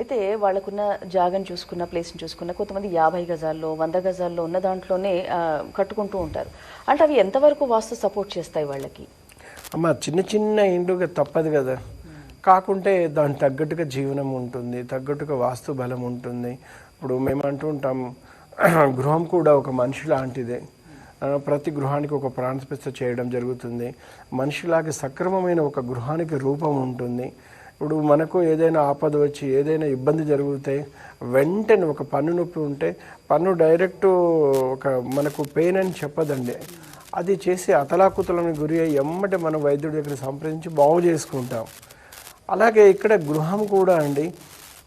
అయితే వాళ్ళకున్న జాగని చూసుకున్న ప్లేస్ని చూసుకున్న కొంతమంది యాభై గజాల్లో వంద గజాల్లో ఉన్న దాంట్లోనే కట్టుకుంటూ ఉంటారు. అంటే అవి ఎంతవరకు వాస్తు సపోర్ట్ చేస్తాయి వాళ్ళకి? అమ్మ చిన్న చిన్న ఇండ్లుగా తప్పదు కదా. కాకుంటే దాని తగ్గట్టుగా జీవనం ఉంటుంది తగ్గట్టుగా వాస్తు బలం ఉంటుంది. ఇప్పుడు మేము అంటూ ఉంటాం గృహం కూడా ఒక మనిషి లాంటిదే. ప్రతి గృహానికి ఒక ప్రాణప్రతిష్ఠ చేయడం జరుగుతుంది. మనిషిలాగే సక్రమమైన ఒక గృహానికి రూపం ఉంటుంది. ఇప్పుడు మనకు ఏదైనా ఆపద వచ్చి ఏదైనా ఇబ్బంది జరుగుతాయి వెంటనే ఒక పన్ను నొప్పి ఉంటే పన్ను డైరెక్ట్ ఒక మనకు పెయిన్ అని చెప్పదండి. అది చేసి అతలాకుతలను గురి అయ్యి ఎమ్మటి మన వైద్యుడి దగ్గర సంప్రదించి బాగు చేసుకుంటాం. అలాగే ఇక్కడ గృహం కూడా అండి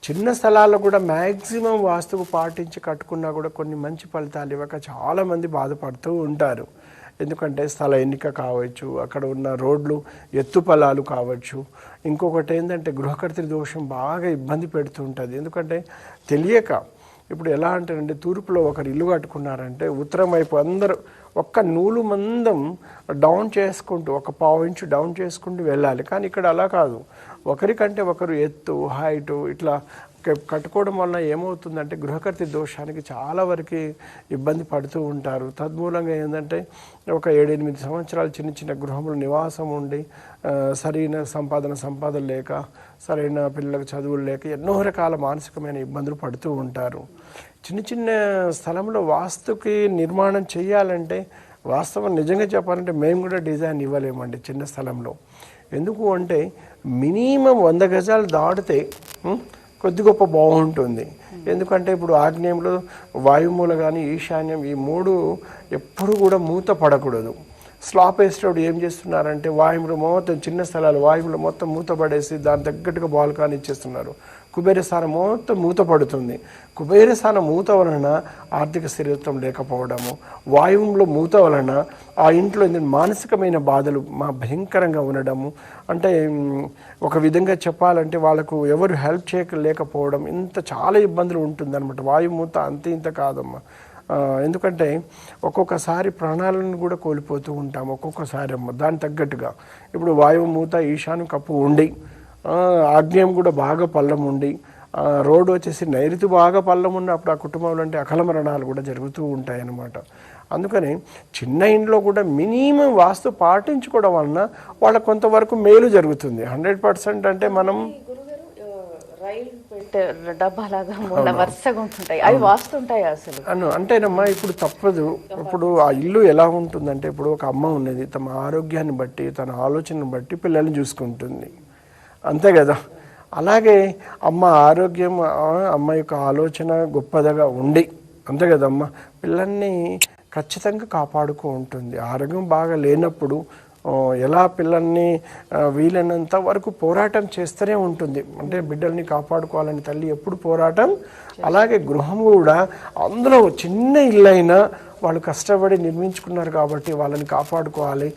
చిన్న స్థలాల్లో కూడా మ్యాక్సిమం వాస్తుకు పాటించి కట్టుకున్నా కూడా కొన్ని మంచి ఫలితాలు ఇవ్వక చాలామంది బాధపడుతూ ఉంటారు. ఎందుకంటే స్థల ఎన్నిక కావచ్చు అక్కడ ఉన్న రోడ్లు ఎత్తు పొలాలు కావచ్చు. ఇంకొకటి ఏంటంటే గృహకర్తృ దోషం బాగా ఇబ్బంది పెడుతుంటుంది ఎందుకంటే తెలియక ఇప్పుడు ఎలా అంటారంటే తూర్పులో ఒకరు ఇల్లు కట్టుకున్నారంటే ఉత్తరం వైపు అందరూ ఒక్క నూలు మందం డౌన్ చేసుకుంటూ ఒక పావు ఇంచు డౌన్ చేసుకుంటూ వెళ్ళాలి. కానీ ఇక్కడ అలా కాదు. ఒకరికంటే ఒకరు ఎత్తు హైటు ఇట్లా కట్టుకోవడం వలన ఏమవుతుందంటే గృహకర్తి దోషానికి చాలా వరకు ఇబ్బంది పడుతూ ఉంటారు. తద్మూలంగా ఏంటంటే ఒక ఏడెనిమిది సంవత్సరాలు చిన్న చిన్న గృహంలో నివాసం ఉండి సరైన సంపాదన సంపాదన లేక సరైన పిల్లలకు చదువులు లేక ఎన్నో రకాల మానసికమైన ఇబ్బందులు పడుతూ ఉంటారు. చిన్న చిన్న స్థలంలో వాస్తుకి నిర్మాణం చేయాలంటే వాస్తవం నిజంగా చెప్పాలంటే మేము కూడా డిజైన్ ఇవ్వలేమండి చిన్న స్థలంలో. ఎందుకు అంటే మినిమం వంద గజాలు దాటితే కొద్ది గొప్ప బాగుంటుంది. ఎందుకంటే ఇప్పుడు ఆగ్నేయంలో వాయుమూల కానీ ఈశాన్యం ఈ మూడు ఎప్పుడు కూడా మూత పడకూడదు. స్లాప్ వేసేటప్పుడు ఏం చేస్తున్నారంటే వాయువులు మొత్తం చిన్న స్థలాలు వాయువులు మొత్తం మూత పడేసి దాని తగ్గట్టుగా బాల్కాన్ ఇచ్చేస్తున్నారు. కుబేరస్థానం మొత్తం మూత పడుతుంది. మూత వలన ఆర్థిక స్థిరత్వం లేకపోవడము వాయువులో మూత వలన ఆ ఇంట్లో మానసికమైన బాధలు మా భయంకరంగా ఉండడము అంటే ఒక విధంగా చెప్పాలంటే వాళ్ళకు ఎవరు హెల్ప్ చేయలేకపోవడం ఇంత చాలా ఇబ్బందులు ఉంటుందన్నమాట. వాయువు మూత అంత ఇంత కాదమ్మా. ఎందుకంటే ఒక్కొక్కసారి ప్రాణాలను కూడా కోల్పోతూ ఉంటాం ఒక్కొక్కసారి అమ్మ దాని తగ్గట్టుగా. ఇప్పుడు వాయువు మూత ఈశాను కప్పు ఉండి ఆగ్నేయం కూడా బాగా పల్లం ఉండి రోడ్డు వచ్చేసి నైరుతి బాగా పల్లం ఉన్నప్పుడు ఆ కుటుంబంలో అంటే అకల మరణాలు కూడా జరుగుతూ ఉంటాయి అన్నమాట అందుకని చిన్న ఇంట్లో కూడా మినిమం వాస్తు పాటించుకోవడం వలన వాళ్ళకు కొంతవరకు మేలు జరుగుతుంది. హండ్రెడ్ పర్సెంట్ అంటే మనం అను అంటేనమ్మా ఇప్పుడు తప్పదు. ఇప్పుడు ఆ ఇల్లు ఎలా ఉంటుందంటే ఇప్పుడు ఒక అమ్మ ఉన్నది. తమ ఆరోగ్యాన్ని బట్టి తన ఆలోచనను బట్టి పిల్లల్ని చూసుకుంటుంది. అంతే కదా. అలాగే అమ్మ ఆరోగ్యం అమ్మ యొక్క ఆలోచన గొప్పదగా ఉండి అంతే కదమ్మ పిల్లల్ని ఖచ్చితంగా కాపాడుకో ఉంటుంది. ఆరోగ్యం బాగా లేనప్పుడు ఎలా పిల్లల్ని వీలైనంత వరకు పోరాటం చేస్తూనే ఉంటుంది. అంటే బిడ్డల్ని కాపాడుకోవాలని తల్లి ఎప్పుడు పోరాటం? అలాగే గృహం కూడా. అందులో చిన్న ఇల్లైనా వాళ్ళు కష్టపడి నిర్మించుకున్నారు కాబట్టి వాళ్ళని కాపాడుకోవాలి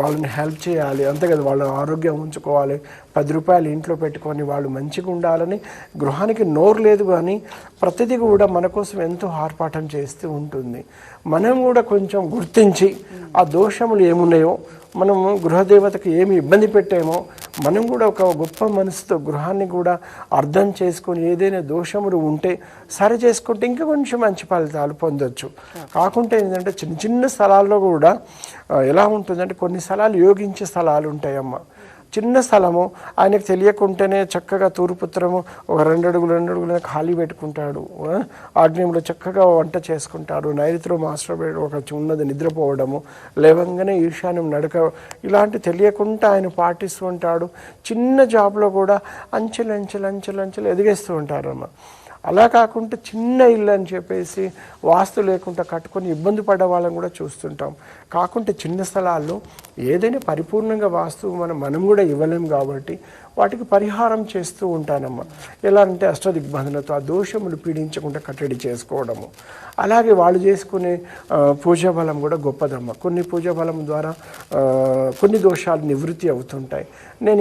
వాళ్ళని హెల్ప్ చేయాలి. అంతే కదా వాళ్ళ ఆరోగ్యం ఉంచుకోవాలి. పది రూపాయలు ఇంట్లో పెట్టుకొని వాళ్ళు మంచిగా ఉండాలని గృహానికి నోరు లేదు కానీ ప్రతిదీ కూడా మన కోసం ఎంతో ఆర్పాటం చేస్తూ ఉంటుంది. మనం కూడా కొంచెం గుర్తించి ఆ దోషములు ఏమున్నాయో మనము గృహదేవతకు ఏమి ఇబ్బంది పెట్టామో మనం కూడా ఒక గొప్ప మనసుతో గృహాన్ని కూడా అర్థం చేసుకొని ఏదైనా దోషములు ఉంటే సరి చేసుకుంటే ఇంకా కొంచెం మంచి ఫలితాలు పొందొచ్చు. కాకుంటే ఏంటంటే చిన్న చిన్న స్థలాల్లో కూడా ఎలా ఉంటుందంటే కొన్ని స్థలాలు యోగించే స్థలాలు ఉంటాయమ్మ. చిన్న స్థలము. ఆయనకు తెలియకుంటేనే చక్కగా తూర్పుత్రము ఒక రెండు అడుగులు రెండు అడుగులు ఖాళీ పెట్టుకుంటాడు. ఆ, ఆగ్నేయంలో చక్కగా వంట చేసుకుంటాడు. నైరుతిలో మాస్టర్ బెడ్ ఒక ఉన్నది నిద్రపోవడము. లేవంగానే ఈశాన్యం నడక ఇలాంటి తెలియకుండా ఆయన పాటిస్తూ ఉంటాడు. చిన్న జాబ్లో కూడా అంచెలు అంచెలు అంచెలు అంచెలు ఎదిగేస్తూ ఉంటారమ్మ. అలా కాకుండా చిన్న ఇల్లు అని చెప్పేసి వాస్తు లేకుండా కట్టుకొని ఇబ్బంది పడ్డ వాళ్ళని కూడా చూస్తుంటాం. కాకుంటే చిన్న స్థలాల్లో ఏదైనా పరిపూర్ణంగా వాస్తు మనం మనం కూడా ఇవ్వలేం కాబట్టి వాటికి పరిహారం చేస్తూ ఉంటానమ్మా. ఎలా అంటే అష్టదిగ్బంధనతో ఆ దోషములు పీడించకుండా కట్టడి చేసుకోవడము. అలాగే వాళ్ళు చేసుకునే పూజా బలం కూడా గొప్పదమ్మ. కొన్ని పూజా బలం ద్వారా కొన్ని దోషాలు నివృత్తి అవుతుంటాయి. నేను